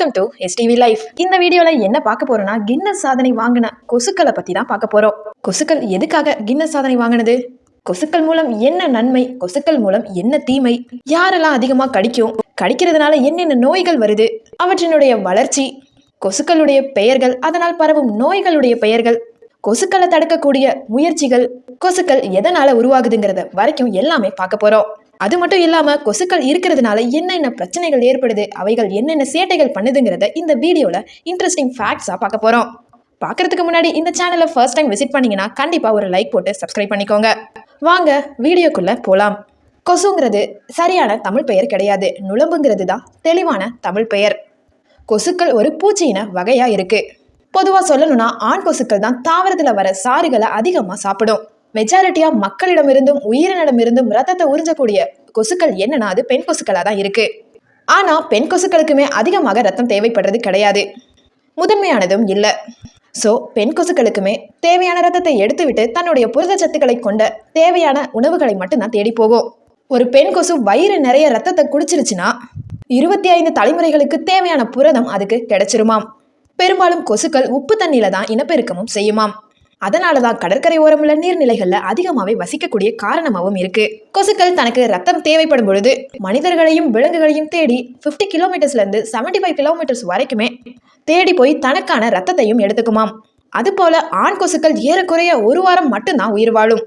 Welcome to STV life இந்த வீடியோல என்ன பார்க்க போறோம்னா கின்னஸ் சாதனை வாங்கின கொசுக்களை பத்தி தான் பார்க்க போறோம். கொசுக்கள் எதுக்காக கின்னஸ் சாதனை வாங்கினது? கொசுக்கள் மூலம் என்ன நன்மை? கொசுக்கள் மூலம் என்ன தீமை? யாரெல்லாம் அதிகமா கடிக்கும்? கடிக்கிறதுனால என்னென்ன நோய்கள் வருது? அவற்றினுடைய வளர்ச்சி கொசுக்களுடைய பெயர்கள் அதனால் பரவும் நோய்களுடைய பெயர்கள் கொசுக்களை தடுக்கக்கூடிய முயற்சிகள் கொசுக்கள் எதனால உருவாகுதுங்கிறத வரைக்கும் எல்லாமே பார்க்க போறோம். அது மட்டும் இல்லாமல் கொசுக்கள் இருக்கிறதுனால என்னென்ன பிரச்சனைகள் ஏற்படுது அவைகள் என்னென்ன சேட்டைகள் பண்ணுதுங்கிறத இந்த வீடியோவில் இன்ட்ரெஸ்டிங் ஃபேக்ட்ஸாக பார்க்க போகிறோம் பார்க்கறதுக்கு முன்னாடி இந்த சேனலை ஃபர்ஸ்ட் டைம் விசிட் பண்ணிங்கன்னா கண்டிப்பாக ஒரு லைக் போட்டு சப்ஸ்கிரைப் பண்ணிக்கோங்க. வாங்க வீடியோக்குள்ளே போகலாம் கொசுங்கிறது சரியான தமிழ் பெயர் கிடையாது. நுழம்புங்கிறது தான் தெளிவான தமிழ் பெயர். கொசுக்கள் ஒரு பூச்சியின வகையாக இருக்குது பொதுவாக சொல்லணும்னா ஆண் கொசுக்கள் தான் தாவரத்தில் வர சாறுகளை அதிகமாக சாப்பிடும். மெஜாரிட்டியா மக்களிடமிருந்தும் உயிரினிடமிருந்தும் ரத்தத்தை உறிஞ்சக்கூடிய கொசுக்கள் என்னன்னா அது பெண் கொசுக்களாக தான் இருக்கு. ஆனா பெண் கொசுக்களுக்குமே அதிகமாக ரத்தம் தேவைப்படுறது கிடையாது. முதன்மையானதும் இல்லை. ஸோ பெண் கொசுக்களுக்குமே தேவையான ரத்தத்தை எடுத்துவிட்டு தன்னுடைய புரத சத்துக்களை கொண்ட தேவையான உணவுகளை மட்டும்தான் தேடி போகும். ஒரு பெண் கொசு வயிறு நிறைய ரத்தத்தை குடிச்சிருச்சுன்னா இருபத்தி ஐந்து தலைமுறைகளுக்கு தேவையான புரதம் அதுக்கு கிடைச்சிருமாம். பெரும்பாலும் கொசுக்கள் உப்பு தண்ணியில தான் இனப்பெருக்கமும் செய்யுமாம். அதனால தான் கடற்கரை ஓரமுள்ள நீர்நிலைகளில் அதிகமாகவே வசிக்கக்கூடிய காரணமாகவும் இருக்கு. கொசுக்கள் தனக்கு ரத்தம் தேவைப்படும் பொழுது மனிதர்களையும் விலங்குகளையும் தேடி ஃபிஃப்டி கிலோமீட்டர்ஸ்லேருந்து செவன்டி ஃபைவ் கிலோமீட்டர்ஸ் வரைக்குமே தேடி போய் தனக்கான ரத்தத்தையும் எடுத்துக்குமாம். அதுபோல ஆண் கொசுக்கள் ஏறக்குறைய ஒரு வாரம் மட்டும்தான் உயிர் வாழும்.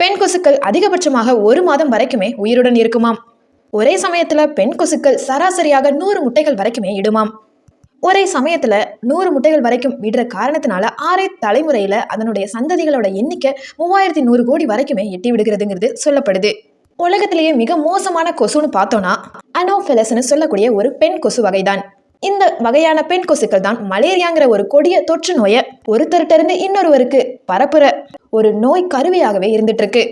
பெண் கொசுக்கள் அதிகபட்சமாக ஒரு மாதம் வரைக்குமே உயிருடன் இருக்குமாம். ஒரே சமயத்தில் பெண் கொசுக்கள் சராசரியாக நூறு முட்டைகள் வரைக்குமே இடுமாம். ஒரே சமயத்தில் நூறு முட்டைகள் வரைக்கும் விடுற காரணத்தினால ஆறே தலைமுறையில் அதனுடைய சந்ததிகளோட எண்ணிக்கை மூவாயிரத்தி நூறு கோடி வரைக்குமே எட்டி விடுகிறதுங்கிறது சொல்லப்படுது. உலகத்திலேயே மிக மோசமான கொசுன்னு பார்த்தோன்னா அனோஃபெலஸ்னு சொல்லக்கூடிய ஒரு பெண் கொசு வகைதான். இந்த வகையான பெண் கொசுக்கள் தான் மலேரியாங்கிற ஒரு கொடிய தொற்று நோயை ஒருத்தருட்டிருந்து இன்னொருவருக்கு பரப்புற ஒரு நோய் கருவியாகவே இருந்துட்டு இருக்கு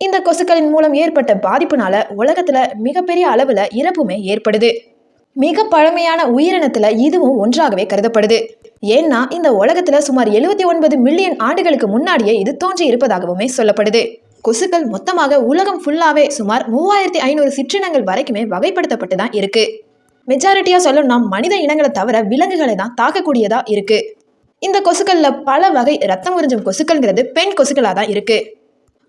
இந்த கொசுக்களின் மூலம் ஏற்பட்ட பாதிப்புனால உலகத்துல மிகப்பெரிய அளவுல இறப்புமே ஏற்படுது. மிக பழமையான உயிரினத்தில் இதுவும் ஒன்றாகவே கருதப்படுது. ஏன்னா இந்த உலகத்தில் சுமார் எழுபத்தி ஒன்பது மில்லியன் ஆண்டுகளுக்கு முன்னாடியே இது தோன்றி இருப்பதாகவுமே சொல்லப்படுது. கொசுக்கள் மொத்தமாக உலகம் ஃபுல்லாகவே சுமார் மூவாயிரத்தி ஐநூறு சிற்றினங்கள் வரைக்குமே வகைப்படுத்தப்பட்டு தான் இருக்கு. மெஜாரிட்டியா சொல்லணும்னா மனித இனங்களை தவிர விலங்குகளை தான் தாக்கக்கூடியதாக இருக்கு. இந்த கொசுக்களில் பல வகை ரத்தம் உறிஞ்சும் கொசுக்கள்ங்கிறது பெண் கொசுக்களாக தான் இருக்கு.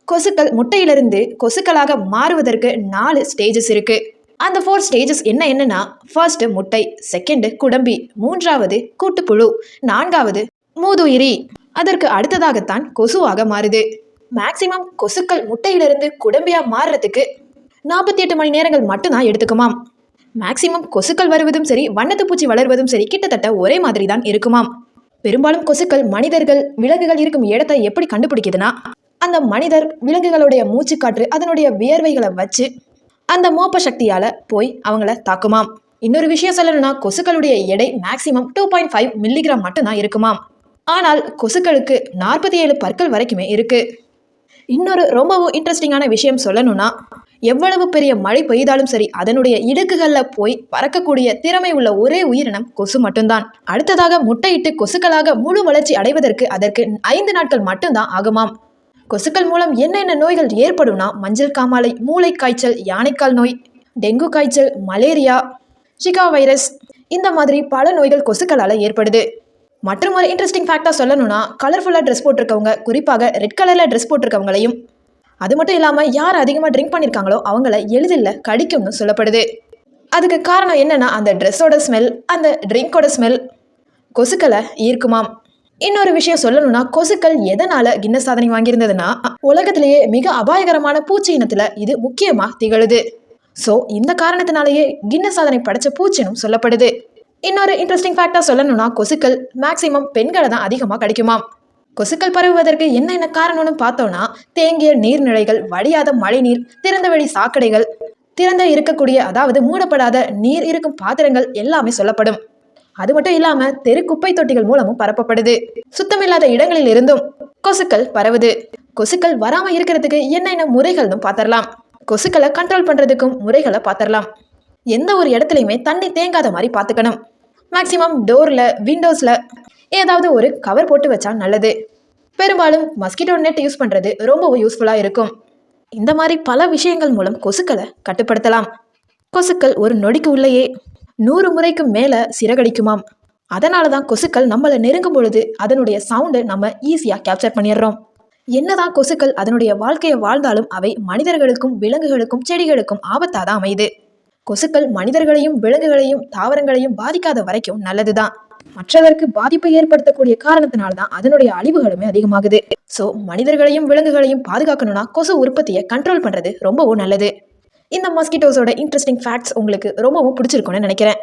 கொசுக்கள் முட்டையிலிருந்து கொசுக்களாக மாறுவதற்கு நாலு ஸ்டேஜஸ் இருக்குது அந்த ஃபோர் ஸ்டேஜஸ் என்ன என்னன்னா ஃபர்ஸ்ட் முட்டை செகண்டு குடம்பி மூன்றாவது கூட்டுப்புழு நான்காவது மூதுயிரி. அதற்கு அடுத்ததாகத்தான் கொசுவாக மாறுது. மேக்சிமம் கொசுக்கள் முட்டையிலிருந்து குடம்பியாக மாறுறதுக்கு நாற்பத்தி எட்டு மணி நேரங்கள் மட்டும்தான் எடுத்துக்குமாம். மேக்சிமம் கொசுக்கள் வருவதும் சரி வண்ணத்து பூச்சி வளர்வதும் சரி கிட்டத்தட்ட ஒரே மாதிரி தான் இருக்குமாம். பெரும்பாலும் கொசுக்கள் மனிதர்கள் விலங்குகள் இருக்கும் இடத்தை எப்படி கண்டுபிடிக்குதுன்னா அந்த மனிதர் விலங்குகளுடைய மூச்சுக்காற்று அதனுடைய வியர்வைகளை வச்சு அந்த மோப்ப சக்தியால் போய் அவங்கள தாக்குமாம். இன்னொரு விஷயம் சொல்லணும்னா கொசுக்களுடைய எடை maximum two point five milligram மட்டும்தான் இருக்குமாம். ஆனால் கொசுக்களுக்கு நாற்பத்தி ஏழு பற்கள் வரைக்குமே இருக்கு. இன்னொரு ரொம்பவும் இன்ட்ரெஸ்டிங்கான விஷயம் சொல்லணும்னா எவ்வளவு பெரிய மழை பெய்தாலும் சரி அதனுடைய இடுக்குகளில் போய் பறக்கக்கூடிய திறமை உள்ள ஒரே உயிரினம் கொசு மட்டும்தான். அடுத்ததாக முட்டையிட்டு கொசுக்களாக முழு வளர்ச்சி அடைவதற்கு அதற்கு ஐந்து நாட்கள் மட்டும்தான் ஆகுமாம். கொசுக்கள் மூலம் என்னென்ன நோய்கள் ஏற்படும்னா மஞ்சள் காமாலை மூளை காய்ச்சல் யானைக்கால் நோய் டெங்கு காய்ச்சல் மலேரியா ஷிகா வைரஸ் இந்த மாதிரி பல நோய்கள் கொசுக்களால் ஏற்படுது. மற்றும் ஒரு இன்ட்ரெஸ்டிங் ஃபேக்டாக சொல்லணும்னா கலர்ஃபுல்லாக ட்ரெஸ் போட்டிருக்கவங்க குறிப்பாக ரெட் கலரில் ட்ரெஸ் போட்டிருக்கவங்களையும். அது மட்டும் இல்லாமல் யார் அதிகமாக ட்ரிங்க் பண்ணியிருக்காங்களோ அவங்கள எளிதில் கடிக்கும்னு சொல்லப்படுது. அதுக்கு காரணம் என்னென்னா அந்த ட்ரெஸ்ஸோட ஸ்மெல் அந்த ட்ரிங்கோட ஸ்மெல் கொசுக்களை ஈர்க்குமாம். இன்னொரு விஷயம் சொல்லணும்னா கொசுக்கள் எதனால கின்ன சாதனை வாங்கியிருந்ததுன்னா உலகத்திலேயே மிக அபாயகரமான பூச்சி இனத்துல இது முக்கியமா திகழுது. ஸோ இந்த காரணத்தினாலேயே கின்ன சாதனை படைச்ச பூச்சினும் சொல்லப்படுது. இன்னொரு இன்ட்ரெஸ்டிங் ஃபேக்டாக சொல்லணும்னா கொசுக்கள் மேக்சிமம் பெண்களை தான் அதிகமாக கிடைக்குமாம். கொசுக்கள் பரவுவதற்கு என்னென்ன காரணம்னு பார்த்தோம்னா தேங்கிய நீர்நிலைகள் வடியாத மழைநீர் திறந்தவெளி சாக்கடைகள் திறந்த இருக்கக்கூடிய அதாவது மூடப்படாத நீர் இருக்கும் பாத்திரங்கள் எல்லாமே சொல்லப்படும். அது மட்டும் இல்லாம தெரு குப்பை தொட்டிகள் மூலமும் பரப்பப்படுது. சுத்தமில்லாத இடங்களில் இருந்தும் கொசுக்கள் பரவுது. கொசுக்கள் வராம இருக்கிறதுக்கு என்னென்ன முறைகள்னு பாத்திரலாம். கொசுக்களை கண்ட்ரோல் பண்றதுக்கும் முறைகளை பார்த்தரலாம் எந்த ஒரு இடத்துலையுமே தண்ணி தேங்காத மாதிரி பார்த்துக்கணும் மேக்சிமம் டோர்ல விண்டோஸ்ல ஏதாவது ஒரு கவர் போட்டு வச்சா நல்லது. பெரும்பாலும் மஸ்கிட்டோ நெட் யூஸ் பண்றது ரொம்பவும் யூஸ்ஃபுல்லா இருக்கும். இந்த மாதிரி பல விஷயங்கள் மூலம் கொசுக்களை கட்டுப்படுத்தலாம். கொசுக்கள் ஒரு நொடிக்கு உள்ளேயே நூறு முறைக்கு மேலே சிறகடிக்குமாம். அதனால தான் கொசுக்கள் நம்மளை நெருங்கும் பொழுது அதனுடைய சவுண்டை நம்ம ஈஸியாக கேப்சர் பண்ணிடுறோம். என்னதான் கொசுக்கள் அதனுடைய வாழ்க்கையை வாழ்ந்தாலும் அவை மனிதர்களுக்கும் விலங்குகளுக்கும் செடிகளுக்கும் ஆபத்தாக தான் அமையுது. கொசுக்கள் மனிதர்களையும் விலங்குகளையும் தாவரங்களையும் பாதிக்காத வரைக்கும் நல்லதுதான். மற்றவருக்கு பாதிப்பை ஏற்படுத்தக்கூடிய காரணத்தினால தான் அதனுடைய அழிவுகளுமே அதிகமாகுது. ஸோ மனிதர்களையும் விலங்குகளையும் பாதுகாக்கணும்னா கொசு உற்பத்தியை கண்ட்ரோல் பண்ணுறது ரொம்பவும் நல்லது. இந்த மஸ்கிட்டோஸோட இன்ட்ரெஸ்டிங் ஃபேக்ட்ஸ் உங்களுக்கு ரொம்பவும் பிடிச்சிருக்கும்னு நினைக்கிறேன்.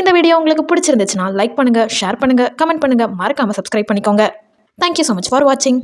இந்த வீடியோ உங்களுக்கு பிடிச்சிருந்துச்சுன்னா லைக் பண்ணுங்கள் ஷேர் பண்ணுங்கள் கமெண்ட் பண்ணுங்கள் மறக்காமல் சப்ஸ்கிரைப் பண்ணிக்கோங்க. தேங்க்யூ ஸோ மச் ஃபார் வாட்சிங்